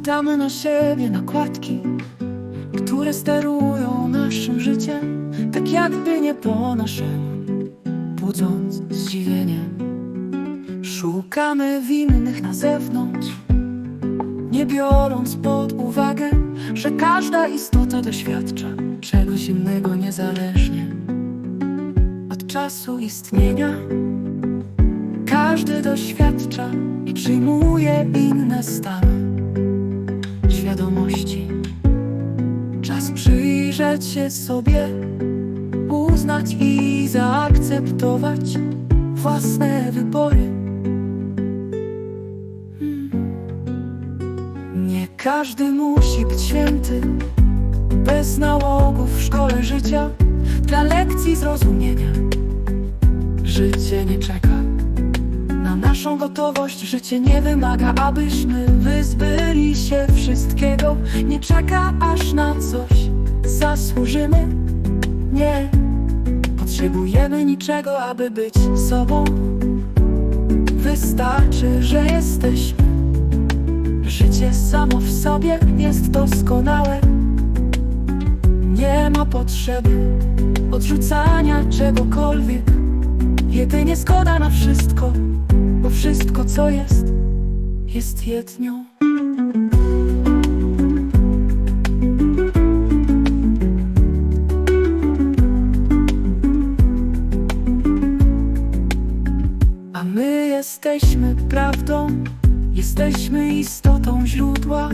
Nakładamy na siebie nakładki, które sterują naszym życiem, tak jakby nie po naszemu, budząc zdziwienie. Szukamy winnych na zewnątrz, nie biorąc pod uwagę, że każda istota doświadcza czegoś innego niezależnie od czasu istnienia. Każdy doświadcza i przyjmuje inne stany się sobie, uznać i zaakceptować własne wybory. Hmm. Nie każdy musi być święty, bez nałogów w szkole życia, dla lekcji zrozumienia. Życie nie czeka na naszą gotowość. Życie nie wymaga, abyśmy wyzbyli się wszystkiego. Nie czeka aż na coś zasłużymy. Nie potrzebujemy niczego, aby być sobą. Wystarczy, że jesteśmy. Życie samo w sobie jest doskonałe. Nie ma potrzeby odrzucania czegokolwiek. Jedynie zgoda na wszystko, bo wszystko co jest, jest jednią. My jesteśmy prawdą, jesteśmy istotą źródła,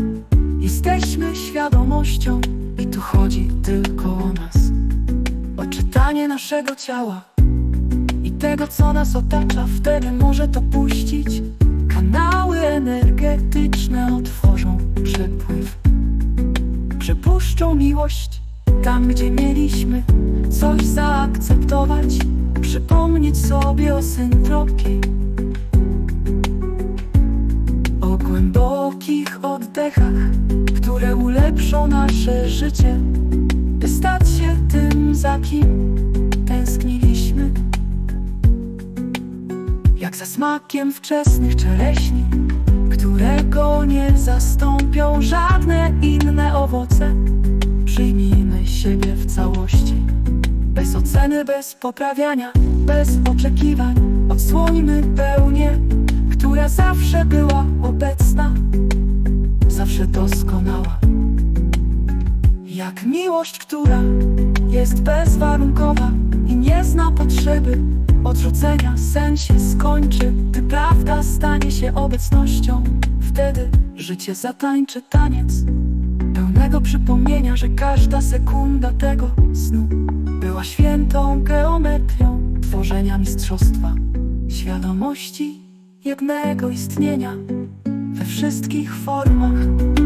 jesteśmy świadomością i tu chodzi tylko o nas. O czytanie naszego ciała i tego, co nas otacza, wtedy może to puścić. Kanały energetyczne otworzą przepływ, przepuszczą miłość tam, gdzie mieliśmy coś zaakceptować, przypomnieć sobie o syntropii, o głębokich oddechach, które ulepszą nasze życie, by stać się tym, za kim tęskniliśmy. Jak za smakiem wczesnych czereśni Którego nie zastąpią. Żadne inne owoce. Przyjmijmy siebie w całości Oceny, bez poprawiania, bez oczekiwań Odsłońmy pełnię, która zawsze była obecna Zawsze doskonała Jak miłość, która jest bezwarunkowa i nie zna potrzeby odrzucenia. Sen się skończy, gdy prawda stanie się obecnością. Wtedy życie zatańczy taniec pełnego przypomnienia, że każda sekunda tego snu była świętą geometrią tworzenia mistrzostwa świadomości jednego istnienia we wszystkich formach.